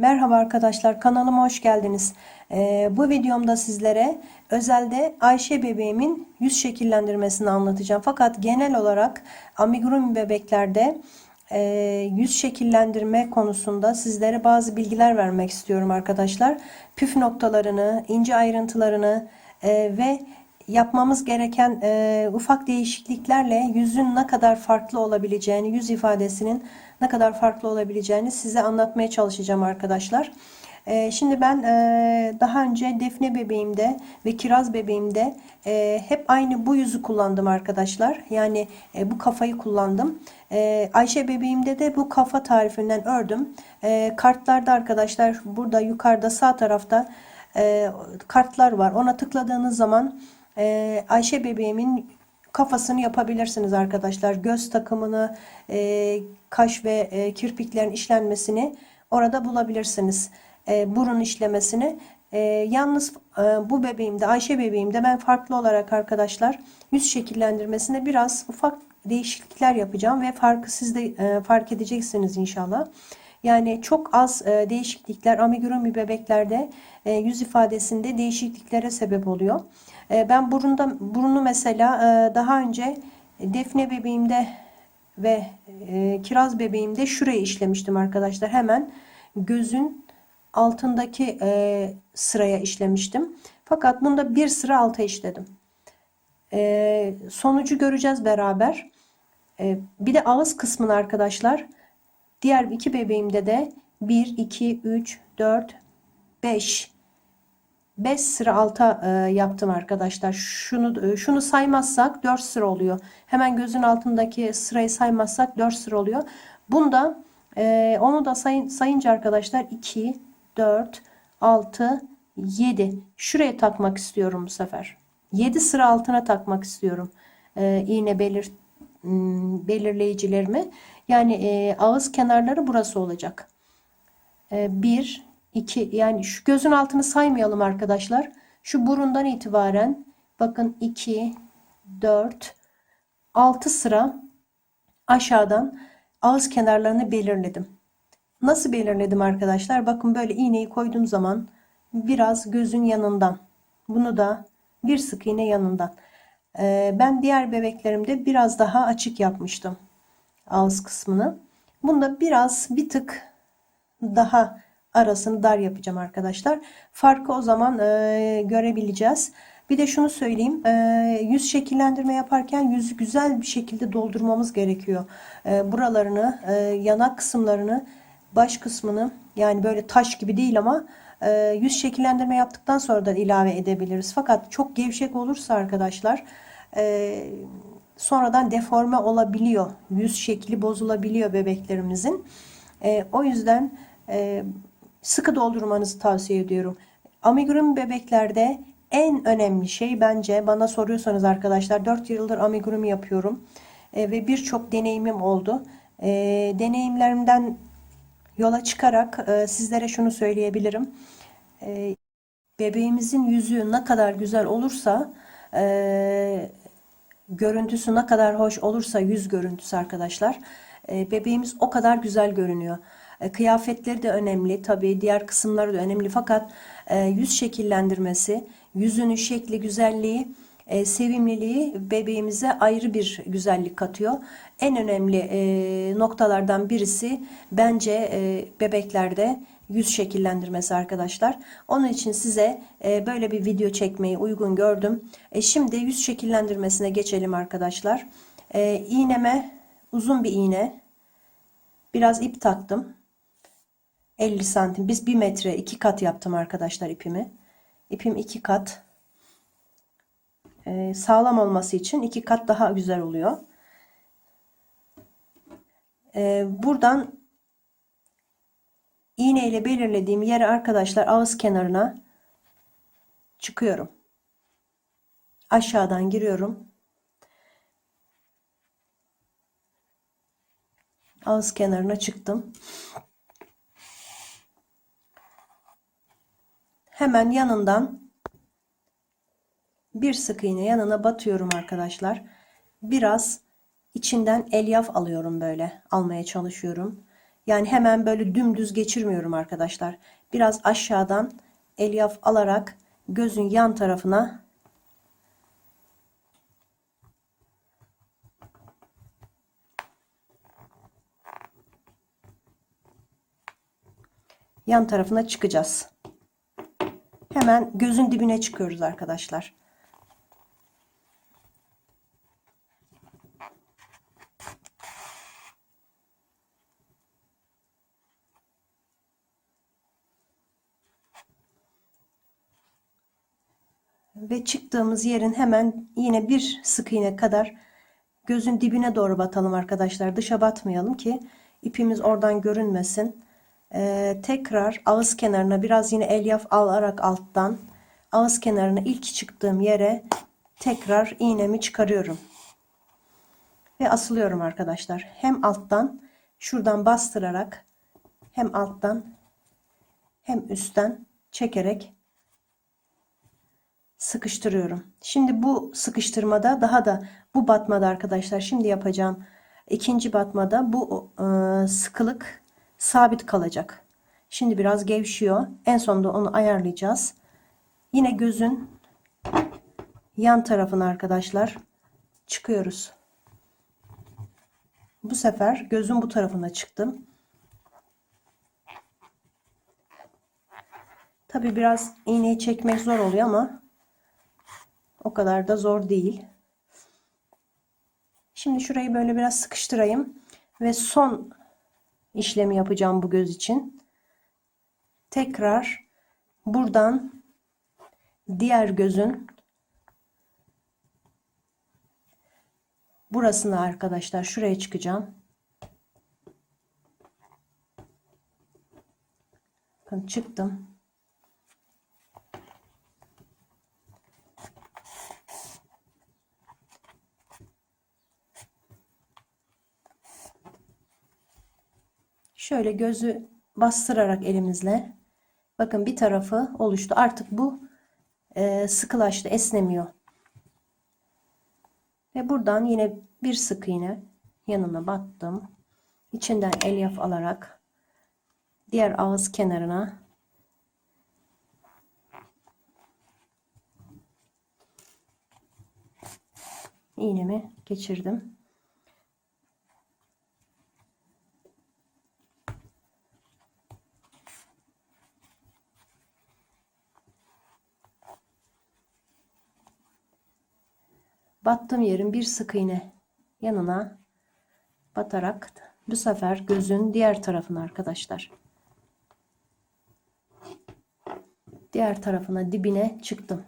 Merhaba arkadaşlar kanalıma hoş geldiniz. Ee, bu videomda sizlere özelde Ayşe bebeğimin yüz şekillendirmesini anlatacağım. Fakat genel olarak amigurumi bebeklerde e, yüz şekillendirme konusunda sizlere bazı bilgiler vermek istiyorum arkadaşlar. Püf noktalarını, ince ayrıntılarını e, ve yapmamız gereken e, ufak değişikliklerle yüzün ne kadar farklı olabileceğini, yüz ifadesinin ne kadar farklı olabileceğini size anlatmaya çalışacağım arkadaşlar. E, şimdi ben e, daha önce Defne bebeğimde ve Kiraz bebeğimde e, hep aynı bu yüzü kullandım arkadaşlar. Yani e, bu kafayı kullandım. E, Ayşe bebeğimde de bu kafa tarifinden ördüm. E, kartlarda arkadaşlar burada yukarıda sağ tarafta e, kartlar var. Ona tıkladığınız zaman e, Ayşe bebeğimin kafasını yapabilirsiniz arkadaşlar. Göz takımını, e, kaş ve e, kirpiklerin işlenmesini orada bulabilirsiniz. E, burun işlemesini. E, yalnız e, bu bebeğimde, Ayşe bebeğimde ben farklı olarak arkadaşlar yüz şekillendirmesine biraz ufak değişiklikler yapacağım ve farkı siz de e, fark edeceksiniz inşallah. Yani çok az e, değişiklikler amigurumi bebeklerde e, yüz ifadesinde değişikliklere sebep oluyor. E, ben burunda burunu mesela e, daha önce Defne bebeğimde ve e, Kiraz bebeğimde şuraya işlemiştim arkadaşlar. Hemen gözün altındaki e, sıraya işlemiştim. Fakat bunda bir sıra alta işledim. Sonucu göreceğiz beraber. Bir de ağız kısmını arkadaşlar. Diğer iki bebeğimde de 1, 2, 3, 4, 5 5 sıra alta e, yaptım arkadaşlar. Şunu e, şunu saymazsak 4 sıra oluyor. Hemen gözün altındaki sırayı saymazsak 4 sıra oluyor. Bunda e, onu da sayın, sayınca arkadaşlar 2, 4, 6, 7. Şuraya takmak istiyorum bu sefer. 7 sıra altına takmak istiyorum. E, iğne belir hmm, belirleyicilerimi. Yani e, ağız kenarları burası olacak. E, 1, 2 yani şu gözün altını saymayalım arkadaşlar. Şu burundan itibaren bakın 2, 4, 6 sıra aşağıdan ağız kenarlarını belirledim. Nasıl belirledim arkadaşlar? Bakın böyle iğneyi koyduğum zaman biraz gözün yanından. Bunu da bir sık iğne yanından. Ee, ben diğer bebeklerimde biraz daha açık yapmıştım ağız kısmını. Bunda biraz bir tık daha arasını dar yapacağım arkadaşlar. Farkı o zaman e, görebileceğiz. Bir de şunu söyleyeyim. E, yüz şekillendirme yaparken yüzü güzel bir şekilde doldurmamız gerekiyor. E, buralarını, e, yanak kısımlarını, baş kısmını yani böyle taş gibi değil ama e, yüz şekillendirme yaptıktan sonra da ilave edebiliriz. Fakat çok gevşek olursa arkadaşlar e, sonradan deforme olabiliyor. Yüz şekli bozulabiliyor bebeklerimizin. E, o yüzden e, sıkı doldurmanızı tavsiye ediyorum. Amigurumi bebeklerde en önemli şey bence bana soruyorsanız arkadaşlar 4 yıldır amigurumi yapıyorum e, ve birçok deneyimim oldu. E, deneyimlerimden yola çıkarak e, sizlere şunu söyleyebilirim. E, bebeğimizin yüzü ne kadar güzel olursa e, görüntüsü ne kadar hoş olursa yüz görüntüsü arkadaşlar e, bebeğimiz o kadar güzel görünüyor. E, kıyafetleri de önemli tabii diğer kısımları da önemli fakat e, yüz şekillendirmesi, yüzünün şekli, güzelliği, e, sevimliliği bebeğimize ayrı bir güzellik katıyor. En önemli noktalardan birisi bence bebeklerde yüz şekillendirmesi arkadaşlar. Onun için size böyle bir video çekmeyi uygun gördüm. Şimdi yüz şekillendirmesine geçelim arkadaşlar. İğneme uzun bir iğne biraz ip taktım. 50 santim. Biz 1 metre 2 kat yaptım arkadaşlar ipimi. İpim 2 kat. Ee, sağlam olması için 2 kat daha güzel oluyor. Ee, buradan iğne ile belirlediğim yere arkadaşlar ağız kenarına çıkıyorum. Aşağıdan giriyorum. Ağız kenarına çıktım. Hemen yanından bir sık iğne yanına batıyorum arkadaşlar. Biraz içinden elyaf alıyorum böyle almaya çalışıyorum. Yani hemen böyle dümdüz geçirmiyorum arkadaşlar. Biraz aşağıdan elyaf alarak gözün yan tarafına yan tarafına çıkacağız. Hemen gözün dibine çıkıyoruz arkadaşlar. Ve çıktığımız yerin hemen yine bir sık iğne kadar gözün dibine doğru batalım arkadaşlar. Dışa batmayalım ki ipimiz oradan görünmesin. Ee, tekrar ağız kenarına biraz yine elyaf alarak alttan ağız kenarına ilk çıktığım yere tekrar iğnemi çıkarıyorum. Ve asılıyorum arkadaşlar. Hem alttan şuradan bastırarak hem alttan hem üstten çekerek sıkıştırıyorum. Şimdi bu sıkıştırmada daha da bu batmada arkadaşlar şimdi yapacağım ikinci batmada bu e, sıkılık sabit kalacak. Şimdi biraz gevşiyor. En sonunda onu ayarlayacağız. Yine gözün yan tarafına arkadaşlar çıkıyoruz. Bu sefer gözün bu tarafına çıktım. Tabi biraz iğneyi çekmek zor oluyor ama o kadar da zor değil. Şimdi şurayı böyle biraz sıkıştırayım ve son işlemi yapacağım bu göz için. Tekrar buradan diğer gözün burasına arkadaşlar şuraya çıkacağım. Bakın çıktım. Şöyle gözü bastırarak elimizle bakın bir tarafı oluştu. Artık bu e, sıkılaştı, esnemiyor. Ve buradan yine bir sık iğne yanına battım. İçinden elyaf alarak diğer ağız kenarına iğnemi geçirdim. Battığım yerin bir sık iğne yanına batarak bu sefer gözün diğer tarafına arkadaşlar diğer tarafına dibine çıktım.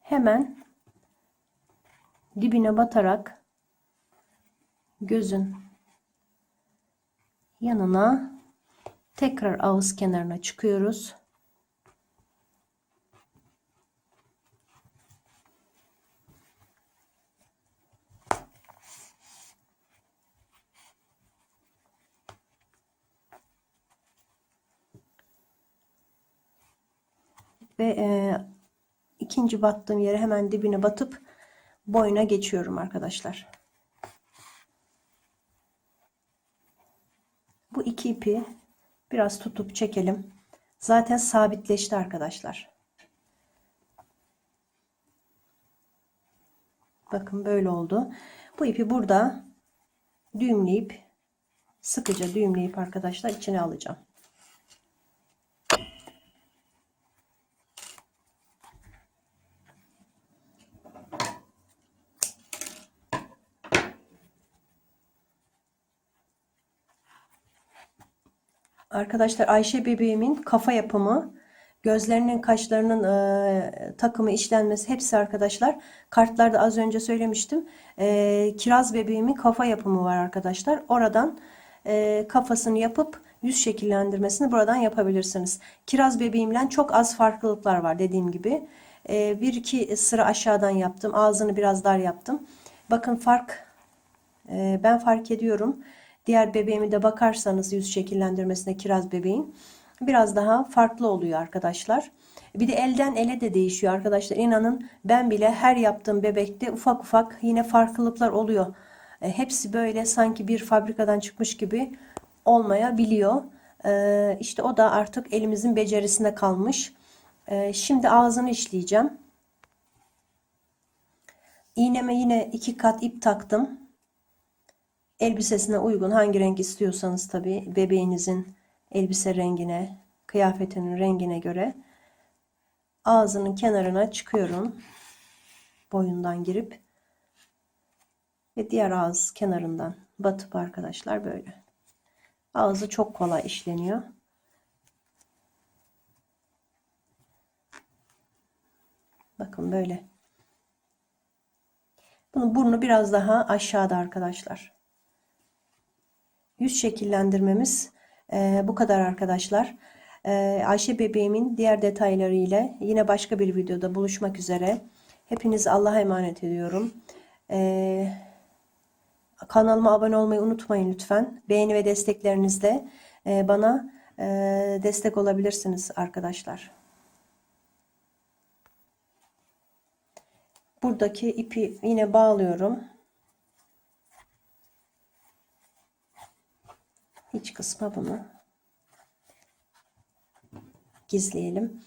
Hemen dibine batarak gözün yanına tekrar ağız kenarına çıkıyoruz. Ve e, ikinci battığım yere hemen dibine batıp boyuna geçiyorum arkadaşlar. Bu iki ipi biraz tutup çekelim. Zaten sabitleşti arkadaşlar. Bakın böyle oldu. Bu ipi burada düğümleyip sıkıca düğümleyip arkadaşlar içine alacağım. Arkadaşlar Ayşe bebeğimin kafa yapımı, gözlerinin, kaşlarının e, takımı, işlenmesi hepsi arkadaşlar. Kartlarda az önce söylemiştim. E, kiraz bebeğimin kafa yapımı var arkadaşlar. Oradan e, kafasını yapıp yüz şekillendirmesini buradan yapabilirsiniz. Kiraz bebeğimle çok az farklılıklar var dediğim gibi. E, bir iki sıra aşağıdan yaptım. Ağzını biraz dar yaptım. Bakın fark e, ben fark ediyorum Diğer bebeğimi de bakarsanız yüz şekillendirmesine kiraz bebeğin biraz daha farklı oluyor arkadaşlar. Bir de elden ele de değişiyor arkadaşlar. İnanın ben bile her yaptığım bebekte ufak ufak yine farklılıklar oluyor. E, hepsi böyle sanki bir fabrikadan çıkmış gibi olmayabiliyor. E, işte o da artık elimizin becerisinde kalmış. E, şimdi ağzını işleyeceğim. İğneme yine iki kat ip taktım. Elbisesine uygun hangi renk istiyorsanız tabii bebeğinizin elbise rengine, kıyafetinin rengine göre ağzının kenarına çıkıyorum. Boyundan girip ve diğer ağız kenarından batıp arkadaşlar böyle. Ağzı çok kolay işleniyor. Bakın böyle. Bunun burnu biraz daha aşağıda arkadaşlar. Yüz şekillendirmemiz e, bu kadar arkadaşlar. E, Ayşe bebeğimin diğer detayları ile yine başka bir videoda buluşmak üzere. Hepinizi Allah'a emanet ediyorum. E, kanalıma abone olmayı unutmayın lütfen. Beğeni ve desteklerinizle e, bana e, destek olabilirsiniz arkadaşlar. Buradaki ipi yine bağlıyorum. İç kısma bunu gizleyelim.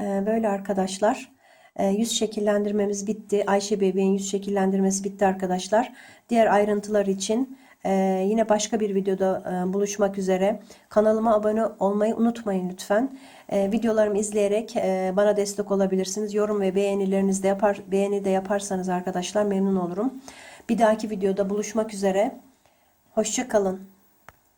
Ee, böyle arkadaşlar. Ee, yüz şekillendirmemiz bitti. Ayşe bebeğin yüz şekillendirmesi bitti arkadaşlar. Diğer ayrıntılar için e, yine başka bir videoda e, buluşmak üzere. Kanalıma abone olmayı unutmayın lütfen. E, videolarımı izleyerek bana destek olabilirsiniz. Yorum ve beğenilerinizi de yapar, beğeni de yaparsanız arkadaşlar memnun olurum. Bir dahaki videoda buluşmak üzere. Hoşçakalın.